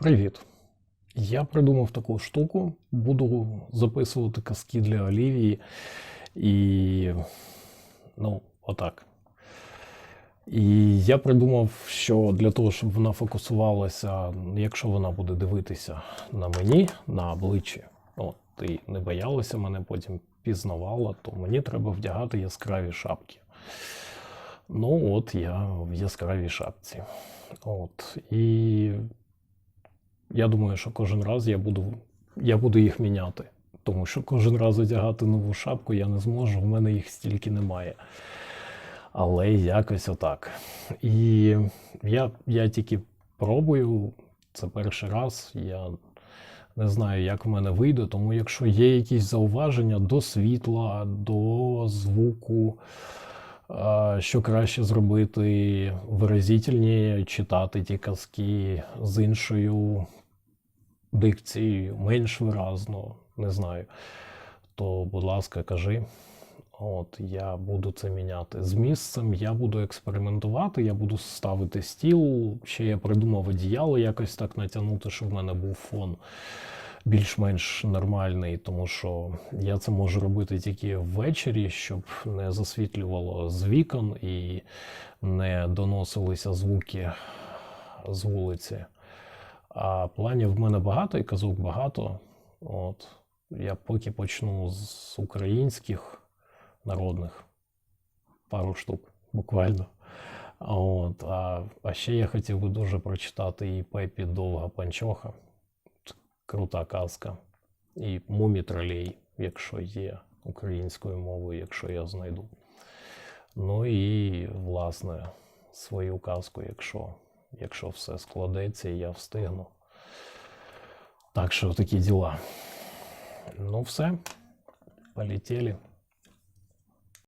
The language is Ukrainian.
Привіт. Я придумав таку штуку. Буду записувати казки для Олівії. І. Ну, отак. І я придумав, що для того, щоб вона фокусувалася, якщо вона буде дивитися на мені, на обличчі, от, і не боялася мене, потім пізнавала, то мені треба вдягати яскраві шапки. Ну, от я в яскравій шапці. От. І я думаю, що кожен раз я буду, я буду їх міняти. Тому що кожен раз одягати нову шапку я не зможу, в мене їх стільки немає. Але якось отак. І я, я тільки пробую, це перший раз. Я не знаю, як в мене вийде, тому якщо є якісь зауваження до світла, до звуку, що краще зробити виразительніше, читати ті казки з іншою дикцією, менш виразно, не знаю, то, будь ласка, кажи. От я буду це міняти. З місцем я буду експериментувати, я буду ставити стіл. Ще я придумав одіяло якось так натягнути, щоб в мене був фон більш-менш нормальний, тому що я це можу робити тільки ввечері, щоб не засвітлювало з вікон і не доносилися звуки з вулиці. А планів в мене багато і казок багато. От. Я поки почну з українських народних пару штук, буквально. От, а, а ще я хотів би дуже прочитати і Пепі Довга Панчоха. Крута казка. І Мумі Тролей, якщо є українською мовою, якщо я знайду. Ну і, власне, свою казку, якщо, якщо все складеться і я встигну. Так що такі діла. Ну, все, полетіли.